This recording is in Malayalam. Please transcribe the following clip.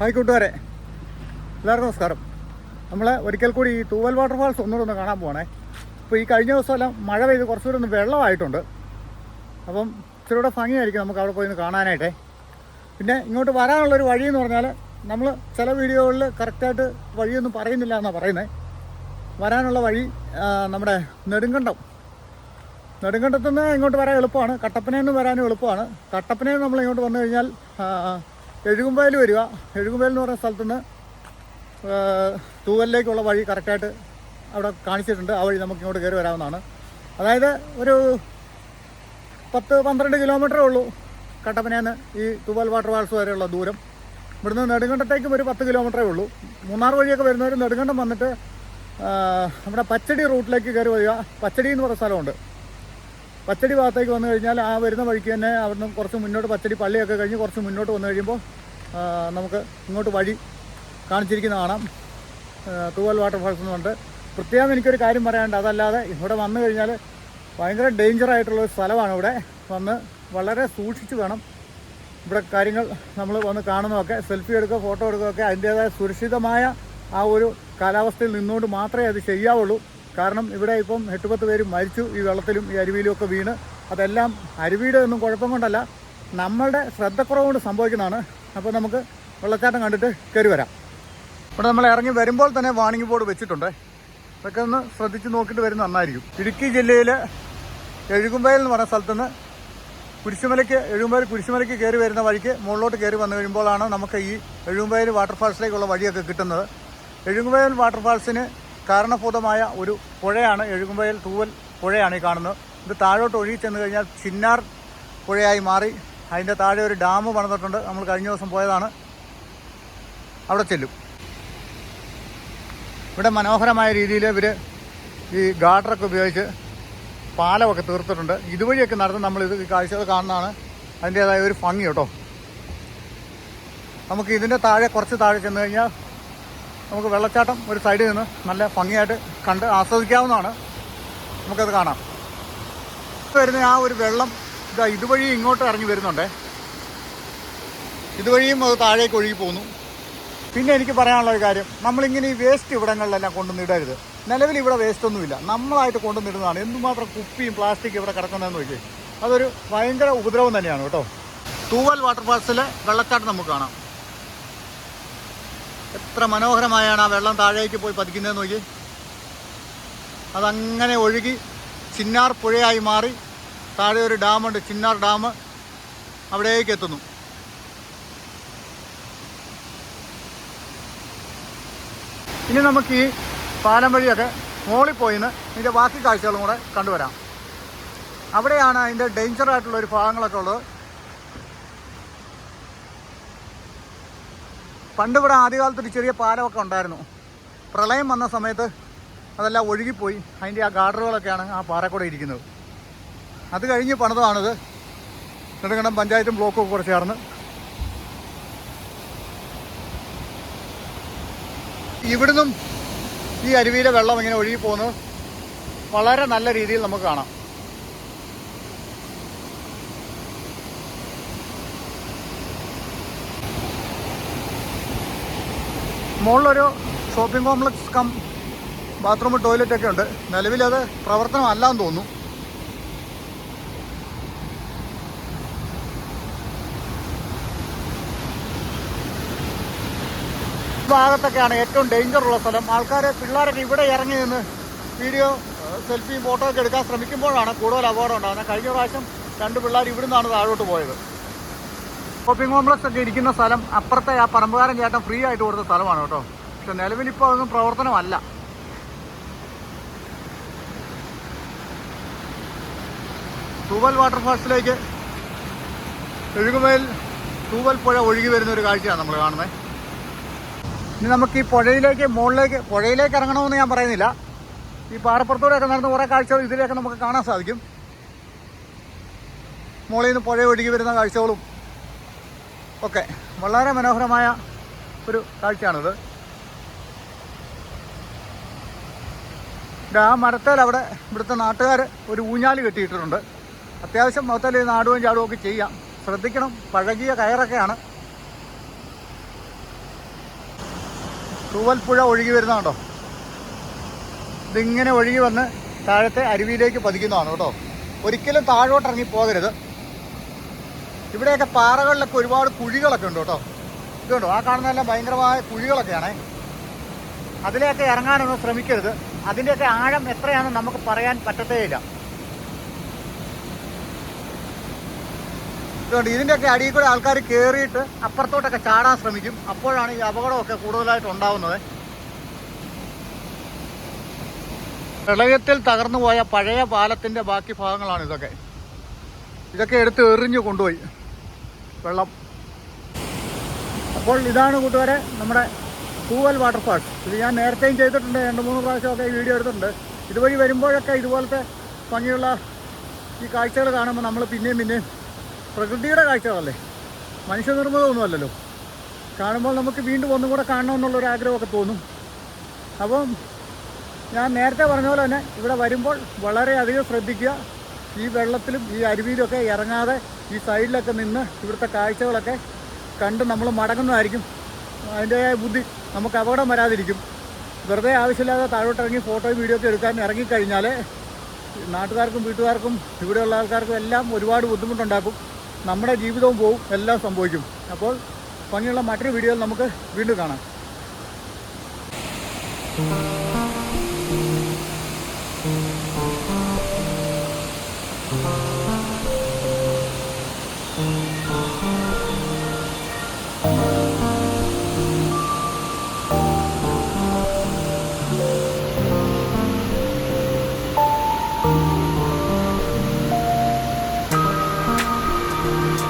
ഹായ് കൂട്ടുകാരെ. എല്ലാവർക്കും നമസ്കാരം. നമ്മൾ ഒരിക്കൽ കൂടി ഈ തൂവൽ വാട്ടർഫാൾസ് ഒന്നുകൂടെ ഒന്ന് കാണാൻ പോകണേ അപ്പോൾ ഈ കഴിഞ്ഞ ദിവസമെല്ലാം മഴ പെയ്ത് കുറച്ചുകൂടി ഒന്ന് വെള്ളമായിട്ടുണ്ട്. അപ്പം ഇച്ചിരി കൂടെ ഭംഗിയായിരിക്കും നമുക്ക് അവിടെ പോയി ഒന്ന് കാണാനായിട്ടേ. പിന്നെ ഇങ്ങോട്ട് വരാനുള്ളൊരു വഴി എന്ന് പറഞ്ഞാൽ നമ്മൾ ചില വീഡിയോകളിൽ കറക്റ്റായിട്ട് വഴിയൊന്നും പറയുന്നില്ല എന്നാണ് പറയുന്നത് വരാനുള്ള വഴി നമ്മുടെ നെടുങ്കണ്ടം. നെടുങ്കണ്ടത്തു നിന്ന് ഇങ്ങോട്ട് വരാൻ എളുപ്പമാണ്. കട്ടപ്പനയിൽ നിന്ന് വരാനും എളുപ്പമാണ്. കട്ടപ്പനയിൽ നമ്മൾ ഇങ്ങോട്ട് വന്നു കഴിഞ്ഞാൽ എഴുകുമ്പയിൽ വരിക. എഴുകുമ്പയൽ എന്ന് പറയുന്ന സ്ഥലത്തുനിന്ന് തൂവലിലേക്കുള്ള വഴി കറക്റ്റായിട്ട് അവിടെ കാണിച്ചിട്ടുണ്ട്. ആ വഴി നമുക്ക് ഇങ്ങോട്ട് കയറി വരാവുന്നതാണ്. അതായത് ഒരു പത്ത് പന്ത്രണ്ട് കിലോമീറ്ററേ ഉള്ളൂ കട്ടപ്പനേന്ന് ഈ തൂവൽ വാട്ടർ ഫാൾസ് വരെയുള്ള ദൂരം. ഇവിടുന്ന് നെടുങ്കണ്ടത്തേക്കും ഒരു പത്ത് കിലോമീറ്ററേ ഉള്ളൂ. മൂന്നാർ വഴിയൊക്കെ വരുന്നവർ നെടുങ്കണ്ടം വന്നിട്ട് നമ്മുടെ പച്ചടി റൂട്ടിലേക്ക് കയറി വരിക. പച്ചടി എന്ന് പറയുന്ന സ്ഥലമുണ്ട്. പച്ചടി ഭാഗത്തേക്ക് വന്നു കഴിഞ്ഞാൽ ആ വരുന്ന വഴിക്ക് തന്നെ അവിടുന്ന് കുറച്ച് മുന്നോട്ട് പച്ചടി പള്ളിയൊക്കെ കഴിഞ്ഞ് കുറച്ച് മുന്നോട്ട് വന്നു കഴിയുമ്പോൾ നമുക്ക് ഇങ്ങോട്ട് വഴി കാണിച്ചിരിക്കുന്ന കാണാം. തൂവൽ വാട്ടർഫാൾസ് എന്ന് പറഞ്ഞിട്ട്. പ്രത്യേകം എനിക്കൊരു കാര്യം പറയാനുണ്ട്. അതല്ലാതെ ഇവിടെ വന്നു കഴിഞ്ഞാൽ ഭയങ്കര ഡേഞ്ചർ ആയിട്ടുള്ള ഒരു സ്ഥലമാണ് ഇവിടെ. വന്ന് വളരെ സൂക്ഷിച്ച് വേണം. ഇവിടെ കാര്യങ്ങൾ നമ്മൾ വന്ന് കാണുന്നതൊക്കെ സെൽഫി എടുക്കുക ഫോട്ടോ എടുക്കുകയൊക്കെ അതിന്റേതായ സുരക്ഷിതമായ ആ ഒരു കാലാവസ്ഥയിൽ നിന്നുകൊണ്ട് മാത്രമേ അത് ചെയ്യാവുള്ളൂ കാരണം ഇവിടെ ഇപ്പം എട്ട് പത്ത് പേര് മരിച്ചു ഈ വെള്ളത്തിലും ഈ അരുവിയിലും ഒക്കെ വീണ്. അതെല്ലാം അരുവിയുടെ ഒന്നും കുഴപ്പം കൊണ്ടല്ല. നമ്മളുടെ ശ്രദ്ധക്കുറവ് കൊണ്ട് സംഭവിക്കുന്നതാണ്. അപ്പോൾ നമുക്ക് വെള്ളച്ചാട്ടം കണ്ടിട്ട് കയറി വരാം. ഇവിടെ നമ്മൾ ഇറങ്ങി വരുമ്പോൾ തന്നെ വാണിംഗ് ബോർഡ് വെച്ചിട്ടുണ്ട്. അതൊക്കെ ഒന്ന് ശ്രദ്ധിച്ച് നോക്കിയിട്ട് വരുന്ന നന്നായിരിക്കും. ഇടുക്കി ജില്ലയിൽ എഴുകുമ്പയിൽ എന്ന് പറഞ്ഞ സ്ഥലത്തുനിന്ന് കുരിശുമലയ്ക്ക് എഴുകുമ്പയിൽ കുരിശുമലയ്ക്ക് കയറി വരുന്ന വഴിക്ക് മുകളിലോട്ട് കയറി വന്നു കഴിയുമ്പോഴാണ് നമുക്ക് ഈ എഴുകുമ്പയിൽ വാട്ടർഫാൾസിലേക്കുള്ള വഴിയൊക്കെ കിട്ടുന്നത്. എഴുകുമ്പയിൽ വാട്ടർഫാൾസിന് കാരണഭൂതമായ ഒരു പുഴയാണ് എഴുകുമ്പയൽ തൂവൽ പുഴയാണ് ഈ കാണുന്നത്. ഇത് താഴോട്ട് ഒഴുകി ചെന്ന് കഴിഞ്ഞാൽ ചിന്നാർ പുഴയായി മാറി അതിന്റെ താഴെ ഒരു ഡാം പണിതിട്ടുണ്ട്. നമ്മൾ കഴിഞ്ഞ ദിവസം പോയതാണ്. അവിടെ ചെല്ലും. ഇവിടെ മനോഹരമായ രീതിയിൽ ഇവർ ഈ ഗാർഡറൊക്കെ ഉപയോഗിച്ച് പാലമൊക്കെ തീർത്തിട്ടുണ്ട്. ഇതുവഴിയൊക്കെ നടന്ന് നമ്മൾ ഇത് കാഴ്ചകൾ കാണുന്നതാണ്. അതിന്റേതായ ഒരു ഭംഗി കേട്ടോ. നമുക്ക് ഇതിന്റെ താഴെ കുറച്ച് താഴെ ചെന്ന് കഴിഞ്ഞാൽ നമുക്ക് വെള്ളച്ചാട്ടം ഒരു സൈഡിൽ നിന്ന് നല്ല ഭംഗിയായിട്ട് കണ്ട് ആസ്വദിക്കാവുന്നതാണ്. നമുക്കത് കാണാം. വരുന്ന ആ ഒരു വെള്ളം ഇതാ ഇതുവഴി ഇങ്ങോട്ട് ഇറങ്ങി വരുന്നുണ്ടേ. ഇതുവഴിയും അത് താഴേക്ക് ഒഴുകി പോകുന്നു. പിന്നെ എനിക്ക് പറയാനുള്ള ഒരു കാര്യം നമ്മളിങ്ങനെ ഈ വേസ്റ്റ് ഇവിടങ്ങളിലെല്ലാം കൊണ്ടുവന്ന് ഇടരുത്. നിലവിൽ ഇവിടെ വേസ്റ്റ് ഒന്നുമില്ല നമ്മളായിട്ട് കൊണ്ടുവന്നിടുന്നതാണ് എന്തുമാത്രം കുപ്പിയും പ്ലാസ്റ്റിക് ഇവിടെ കിടക്കുന്നതെന്ന് നോക്കി അതൊരു ഭയങ്കര ഉപദ്രവം തന്നെയാണ് കേട്ടോ. തൂവൽ വാട്ടർ ഫാൾസിലെ വെള്ളച്ചാട്ടം നമുക്ക് കാണാം. എത്ര മനോഹരമായാണ് ആ വെള്ളം താഴേക്ക് പോയി പതിക്കുന്നത് നോക്കി അതങ്ങനെ ഒഴുകി ചിന്നാർ പുഴയായി മാറി താഴെ ഒരു ഡാമുണ്ട് ചിന്നാർ ഡാം അവിടേക്ക് എത്തുന്നു. ഇനി നമുക്ക് ഈ പാലം വഴിയൊക്കെ മോളിൽ പോയിന്ന് ഇതിന്റെ ബാക്കി കാഴ്ചകളും കൂടെ കണ്ടുവരാം. അവിടെയാണ് അതിന്റെ ഡേഞ്ചറായിട്ടുള്ള ഒരു ഭാഗങ്ങളൊക്കെ ഉള്ളത്. പണ്ട് ഇവിടെ ആദ്യകാലത്ത് ഒരു ചെറിയ പാലമൊക്കെ ഉണ്ടായിരുന്നു. പ്രളയം വന്ന സമയത്ത് അതെല്ലാം ഒഴുകിപ്പോയി. അതിന്റെ ആ ഗാർഡറുകളൊക്കെയാണ് ആ പാറക്കൂടെ ഇരിക്കുന്നത്. അത് കഴിഞ്ഞ് പണിതാണിത്. നെടുങ്കണ്ടം പഞ്ചായത്തും ബ്ലോക്കും ഒക്കെ കൂടെ ചേർന്ന്. ഇവിടുന്നും ഈ അരുവിയിലെ വെള്ളം ഇങ്ങനെ ഒഴുകി പോകുന്നത് വളരെ നല്ല രീതിയിൽ നമുക്ക് കാണാം. മുകളിലൊരു shopping complex cum bathroom toilet ഒക്കെ ഉണ്ട്. നിലവിലത് പ്രവർത്തനമല്ലാന്ന് തോന്നുന്നു. ഭാഗത്തൊക്കെയാണ് ഏറ്റവും ഡേഞ്ചർ ഉള്ള സ്ഥലം. ആൾക്കാർ പിള്ളേരൊക്കെ ഇവിടെ ഇറങ്ങി നിന്ന് വീഡിയോ സെൽഫിയും ഫോട്ടോ ഒക്കെ എടുക്കാൻ ശ്രമിക്കുമ്പോഴാണ് കൂടുതൽ അപകടം ഉണ്ടാകുന്നത്. കഴിഞ്ഞ പ്രാവശ്യം രണ്ട് പിള്ളേർ ഇവിടുന്നാണ് താഴോട്ട് പോയത്. ഷോപ്പിംഗ് കോംപ്ലക്സ് ഒക്കെ ഇരിക്കുന്ന സ്ഥലം അപ്പുറത്തെ ആ പറമ്പുകാരൻ ചേട്ടൻ ഫ്രീ ആയിട്ട് കൊടുത്ത സ്ഥലമാണ് കേട്ടോ. പക്ഷെ നിലവിലിപ്പോൾ അതൊന്നും പ്രവർത്തനമല്ല. തൂവൽ വാട്ടർഫാൾസിലേക്ക് ഒഴുകുമേൽ തൂവൽ പുഴ ഒഴുകി വരുന്ന ഒരു കാഴ്ചയാണ് നമ്മൾ കാണുന്നത്. ഇനി നമുക്ക് ഈ പുഴയിലേക്ക് മുകളിലേക്ക് പുഴയിലേക്ക് ഇറങ്ങണമെന്ന് ഞാൻ പറയുന്നില്ല. ഈ പാറപ്പുറത്തൂടെയൊക്കെ നടന്ന് കുറേ കാഴ്ചകൾ ഇതിലേക്ക് നമുക്ക് കാണാൻ സാധിക്കും. മുകളിൽ നിന്ന് പുഴ ഒഴുകി വരുന്ന കാഴ്ചകളും ഒക്കെ വളരെ മനോഹരമായ ഒരു കാഴ്ചയാണിത്. ആ മരത്തേൽ അവിടെ ഇവിടുത്തെ നാട്ടുകാർ ഒരു ഊഞ്ഞാൽ കെട്ടിയിട്ടുണ്ട് അത്യാവശ്യം മൊത്തത്തിൽ നാടുകയും ചാടുകയും ഒക്കെ ചെയ്യാം. ശ്രദ്ധിക്കണം പഴകിയ കയറൊക്കെയാണ്. തൂവൽപ്പുഴ പുഴ ഒഴുകി വരുന്നതാണോ? ഇതിങ്ങനെ ഒഴുകി വന്ന് താഴത്തെ അരുവിയിലേക്ക് പതിക്കുന്നതാണ് കേട്ടോ. ഒരിക്കലും താഴോട്ട് ഇറങ്ങി പോകരുത് ഇവിടെയൊക്കെ പാറകളിലൊക്കെ ഒരുപാട് കുഴികളൊക്കെ ഉണ്ട് കേട്ടോ. ഇതുണ്ടോ ആ കാണുന്നതെല്ലാം ഭയങ്കരമായ കുഴികളൊക്കെയാണേ. അതിലേക്ക് ഇറങ്ങാനൊന്നും ശ്രമിക്കരുത്. അതിന്റെയൊക്കെ ആഴം എത്രയാണെന്ന് നമുക്ക് പറയാൻ പറ്റത്തേയില്ല. ഇതുകൊണ്ട് ഇതിന്റെയൊക്കെ അടിയിൽ കൂടെ ആൾക്കാർ കയറിയിട്ട് അപ്പുറത്തോട്ടൊക്കെ ചാടാൻ ശ്രമിക്കും. അപ്പോഴാണ് ഈ അപകടമൊക്കെ കൂടുതലായിട്ട് ഉണ്ടാവുന്നത്. പ്രളയത്തിൽ തകർന്നു പോയ പഴയ പാലത്തിന്റെ ബാക്കി ഭാഗങ്ങളാണ് ഇതൊക്കെ. ഇതൊക്കെ എടുത്ത് എറിഞ്ഞു കൊണ്ടുപോയി. വെള്ളം. അപ്പോൾ ഇതാണ് കൂട്ടുകാരെ നമ്മുടെ തൂവൽ വാട്ടർഫാൾസ് ഇത് ഞാൻ നേരത്തെയും ചെയ്തിട്ടുണ്ട് രണ്ട് മൂന്ന് പ്രാവശ്യമൊക്കെ വീഡിയോ എടുത്തിട്ടുണ്ട്. ഇതുവഴി വരുമ്പോഴൊക്കെ ഇതുപോലത്തെ ഭംഗിയുള്ള ഈ കാഴ്ചകൾ കാണുമ്പോൾ നമ്മൾ പിന്നെയും പിന്നെയും പ്രകൃതിയുടെ കാഴ്ചകളല്ലേ? മനുഷ്യനിർമ്മിതമൊന്നുമല്ലല്ലോ. കാണുമ്പോൾ നമുക്ക് വീണ്ടും ഒന്നും കൂടെ കാണണമെന്നുള്ളൊരു ആഗ്രഹമൊക്കെ തോന്നും. അപ്പം ഞാൻ നേരത്തെ പറഞ്ഞ പോലെ തന്നെ ഇവിടെ വരുമ്പോൾ വളരെയധികം ശ്രദ്ധിക്കുക. ഈ വെള്ളത്തിലും ഈ അരുവിയിലൊക്കെ ഇറങ്ങാതെ ഈ സൈഡിലൊക്കെ നിന്ന് ഇവിടുത്തെ കാഴ്ചകളൊക്കെ കണ്ട് നമ്മൾ മടങ്ങുന്നതായിരിക്കും. അതിന്റെതായ ബുദ്ധി നമുക്ക് അപകടം വരാതിരിക്കും. വെറുതെ ആവശ്യമില്ലാതെ താഴോട്ട് ഇറങ്ങി ഫോട്ടോയും വീഡിയോ ഒക്കെ എടുക്കാൻ ഇറങ്ങിക്കഴിഞ്ഞാൽ നാട്ടുകാർക്കും വീട്ടുകാർക്കും ഇവിടെയുള്ള ആൾക്കാർക്കും എല്ലാം ഒരുപാട് ബുദ്ധിമുട്ടുണ്ടാക്കും. നമ്മുടെ ജീവിതവും പോവും എല്ലാം സംഭവിക്കും. അപ്പോൾ ഭംഗിയുള്ള മറ്റൊരു വീഡിയോയിൽ നമുക്ക് വീണ്ടും കാണാം.